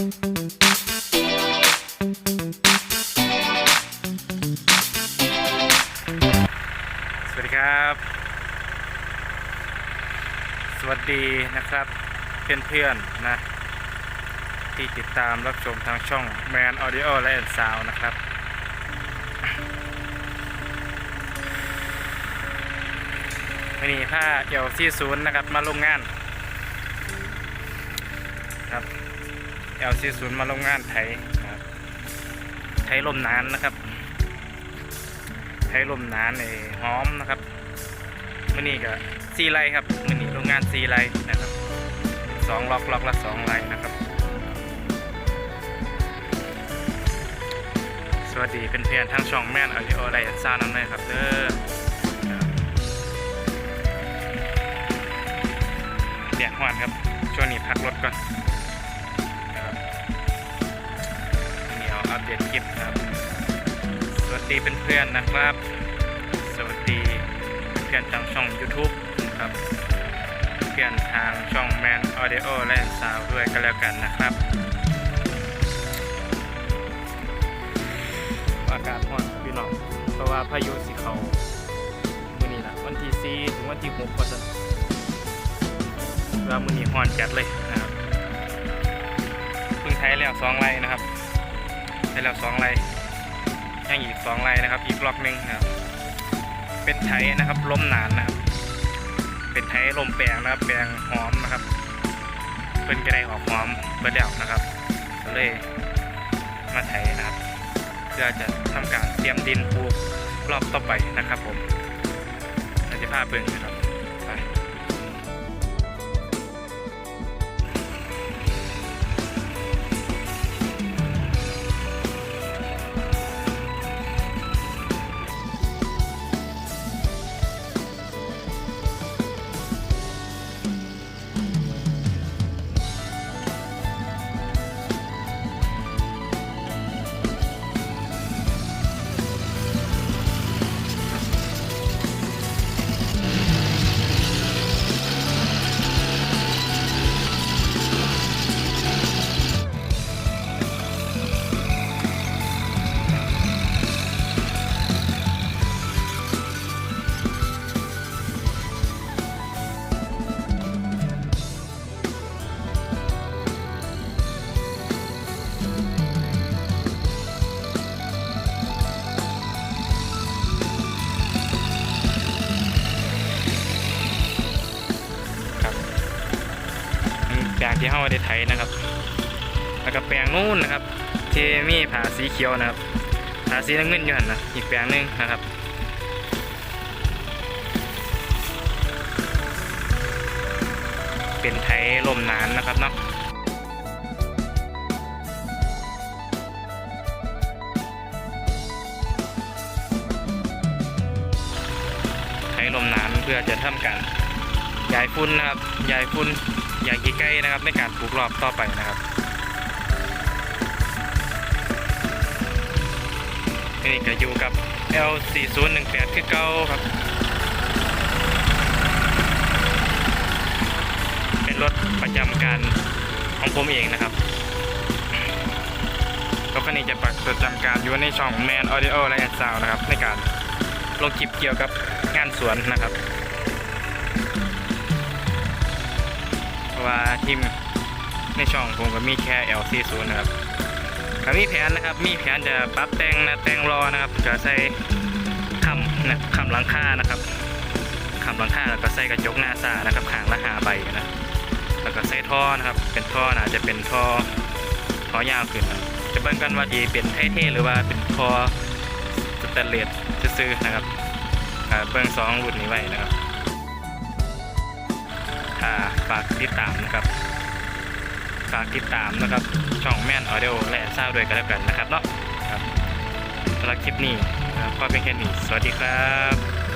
สวัสดีครับ สวัสดีนะครับ เพื่อนๆนะ ที่ติดตามรับชมทางช่อง Man Audio และ Sound นะครับวันนี้ผ้าเอลซีศูนย์นะครับมาลงงานครับ เอลซีศูนมาลงงานไทยครับไทยลมนานนะครับ ไทยลมนานในหอมนะครับมื่อนี้ก็ซีไรครับมื่อนี้โรงงานซีไรนะครับสองล็อกล็อกละสองไรนะครับ สวัสดีเป็นเพื่อนๆทั้งช่องแม่นออดิโอไลน์ซ่านั่นเลยครับเด้อเดี๋ยวหวานครับช่วงนี้พักรถก่อน อาอัปเดตคลิปครับ สวัสดีเป็นเพื่อนๆนะครับ สวัสดีเพื่อนทางช่อง YouTube นะครับเพื่อนทางช่อง Man Audio และ Sound ด้วยก็แล้วกันนะครับอากาศร้อนพี่น้องเพราะว่าพายุสิเขามื้อนี้นะวันที่4ถึงวันที่6ก็จะว่ามื้อนี้ร้อนจัดเลยนะครับเพิ่งไทยแล้ว2ไรนะครับ ไทยแล้ว2ไร่ยังอีก2ไร่นะครับ อีกล็อกหนึ่งนะครับ เป็นไทยนะครับล้มหนานนะครับ เป็นไทยลมแปลงนะครับ แปลงหอมนะครับเพิ่นก็ได้ออกหอมเบิดแล้วนะครับก็เลยมาไถนะครับ เพื่อจะทำการเตรียมดินปลูกรอบต่อไปนะครับ ผมเราจะพาเบิ่งนะครับ แปลงที่เฮาได้ไถนะครับ แล้วก็แปลงนู้นนะครับที่มีผาสีเขียวนะครับผาสีน้ำเงินอยู่หันนะอีกแปลงนึงนะครับเป็นไถลมนานนะครับเนาะไถลมนานเพื่อจะทำการย้ายฝุ่นนะครับย้ายฝุ่น อย้ายขี้ไก่นะครับในการปลูกรอบต่อไปนะครับนี่ก็อยู่กับ L4018 คือเก่าครับ เป็นรถประจำการของผมเองนะครับรถคันนี้จะปักประจำการอยู่ในช่อง Man Audio และ Sound นะครับ ในการลงคลิปเกี่ยวกับงานสวนนะครับ ว่าทีมในช่องผมก็มีแค่ L40 นะครับก็มีแผนนะครับ มีแผนจะปรับแต่งนะแต่งรอนะครับจะใส่คำนะคำหลังคานะครับคำหลังคาแล้วก็ใส่กระจกหน้าซานะครับขางละหาใบนะแล้วก็ใส่ท่อนะครับ เป็นท่อนะจะเป็นท่อท่อยาวขึ้นนะจะเบิ่งกันว่าดีเป็นเท่ๆหรือว่าเป็นท่อสแตนเลสซื่อนะครับเบิ่งสองรุ่นนี้ไว้นะครับ ฝากติดตามนะครับ ฝากติดตามนะครับ ช่องแม่นออเดโอและทราบด้วยกันแล้วกันนะครับเนาะครับสำหรับคลิปนี้ก็เป็นแค่นี้สวัสดีครับ